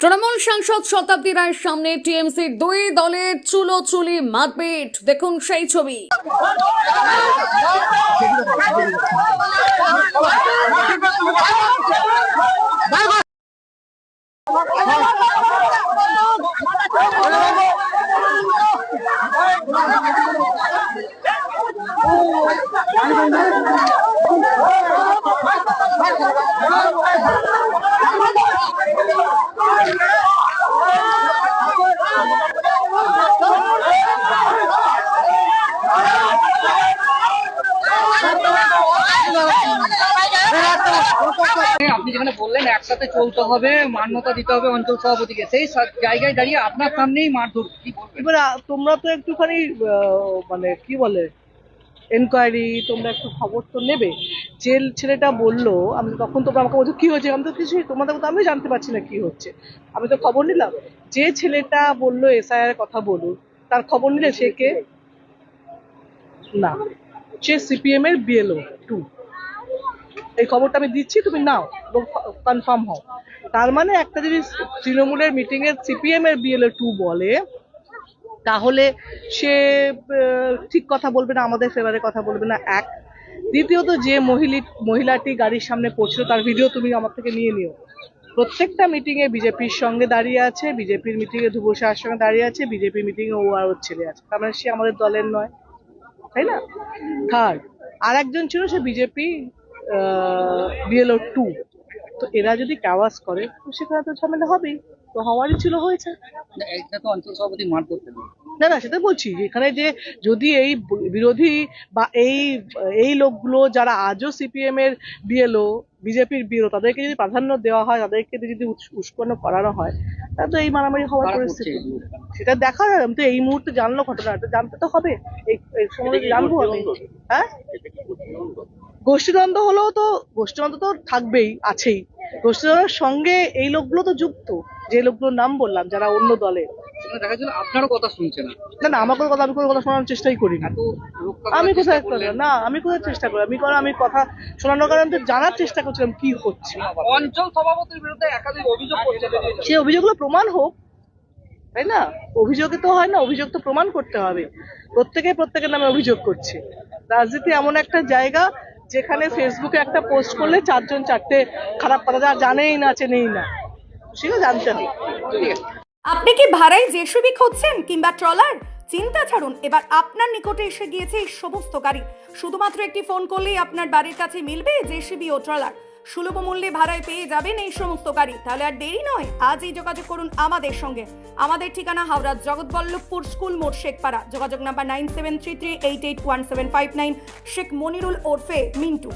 তৃণমূল সাংসদ শতাব্দী রায়ের সামনে টিএমসির দুই দলের চুলো চুলি মারপিট। দেখুন সেই ছবি। যেখানে বললেন, একসাথে চলতে হবে, মান্যতা দিতে হবে অঞ্চল সভাপতিকে। সেই জায়গায় দাঁড়িয়ে আপনার সামনেই মারধর এবার তোমরা তো একটুখানি মানে কি বলে এনকোয়ারি তোমরা একটু খবর তো নেবে। যে ছেলেটা বলল, আমি তখন তোমরা আমাকে বলছো, কি হয়েছে? আমি তো কিছুই, তোমাদের কথা আমি জানতে পারছি না কি হচ্ছে। আমি তো খবর নিলাম। যে ছেলেটা বলল এসআইআর কথা বলুন, তার খবর নিলে সে কে? না, সে সিপিএম এর বিএলও টু এই খবরটা আমি দিচ্ছি, তুমি নাও কনফার্ম হও। তার মানে একটা যদি তৃণমূলের মিটিং এর সিপিএম এর বিএলএ টু বলে, তাহলে সে ঠিক কথা বলবে না, আমাদের ফেভারে কথা বলবে না। এক, দ্বিতীয়ত যে মহিলি, মহিলাটি গাড়ির সামনে পড়ছিল তার ভিডিও তুমি আমার থেকে নিয়ে নিও। প্রত্যেকটা মিটিং এ বিজেপির সঙ্গে দাঁড়িয়ে আছে বিজেপির মিটিং এ ধ্রুব শাহের সঙ্গে দাঁড়িয়ে আছে বিজেপির মিটিং এ ও আর ছেলে আছে। তার মানে সে আমাদের দলের নয়, তাই না? থার্ড আর একজন ছিল সে বিজেপি বিএলও টু তো এরা যদি কাওয়াজ করে, তো সেখানে তো ঝামেলা হবেই। তো হওয়ারই ছিল হয়েছে। এটা তো অঞ্চল সভাপতি মার করতে না না সেটা বলছি যে এখানে যে যদি এই বিরোধী বা এই এই লোকগুলো যারা আজও সিপিএম এর বিএলও বিজেপির বিএলও তাদেরকে যদি প্রাধান্য দেওয়া হয় তাদেরকে যদি উস্কানো করানো হয় তাহলে তো এই মারামারি হওয়ার পরিস্থিতি। সেটা দেখা যাবে আমি তো এই মুহূর্তে জানলো ঘটনাটা জানতে তো হবে। এই সময় জানব আমি। হ্যাঁ? গোষ্ঠীদ্বন্দ্ব হলেও তো গোষ্ঠীদ্বন্দ্ব তো থাকবেই আছেই। গোষ্ঠীদ্বন্দ্বের সঙ্গে এই লোকগুলো তো যুক্ত যে লোকগুলোর নাম বললাম যারা অন্য দলে। সেখানে দেখা যাচ্ছে আপনারও কথা শুনছে না। না না আমার কোনো কথা আমি কোনো কথা শোনানোর চেষ্টাই করি না আমি কোথায় না আমি কোথায় চেষ্টা করি? আমি কারণ আমি কথা শোনানোর কারণে জানার চেষ্টা করছিলাম কি হচ্ছে। অঞ্চল সভাপতির বিরুদ্ধে একাধিক অভিযোগ করছে সেই অভিযোগগুলো প্রমাণ হোক তাই না? অভিযোগে তো হয় না অভিযোগ তো প্রমাণ করতে হবে। প্রত্যেকে প্রত্যেকের নামে অভিযোগ করছে। রাজনীতি এমন একটা জায়গা যেখানে ফেসবুকে একটা পোস্ট করলে চারজন চারটে খারাপ কথা যা জানেই না চেনেই না। সেটা জানতে হবে। আপনি কি ভাড়ায় জেসিবি খুঁজছেন কিংবা ট্রলার? চিন্তা ছাড়ুন, এবার আপনার নিকটে এসে গিয়েছে এই সমস্ত গাড়ি। শুধুমাত্র একটি ফোন করলেই আপনার বাড়ির কাছে মিলবে জেসিবি ও ট্রলার। সুলভ মূল্যে ভাড়ায় পেয়ে যাবেন এই সমস্ত গাড়ি। তাহলে আর দেরি নয়, আজই যোগাযোগ করুন আমাদের সঙ্গে। আমাদের ঠিকানা হাওড়ার জগৎবল্লভপুর স্কুল মোড় শেখপাড়া। যোগাযোগ number nine seven three three eight eight one seven five nine. Sheikh Monirul ওরফে মিন্টু।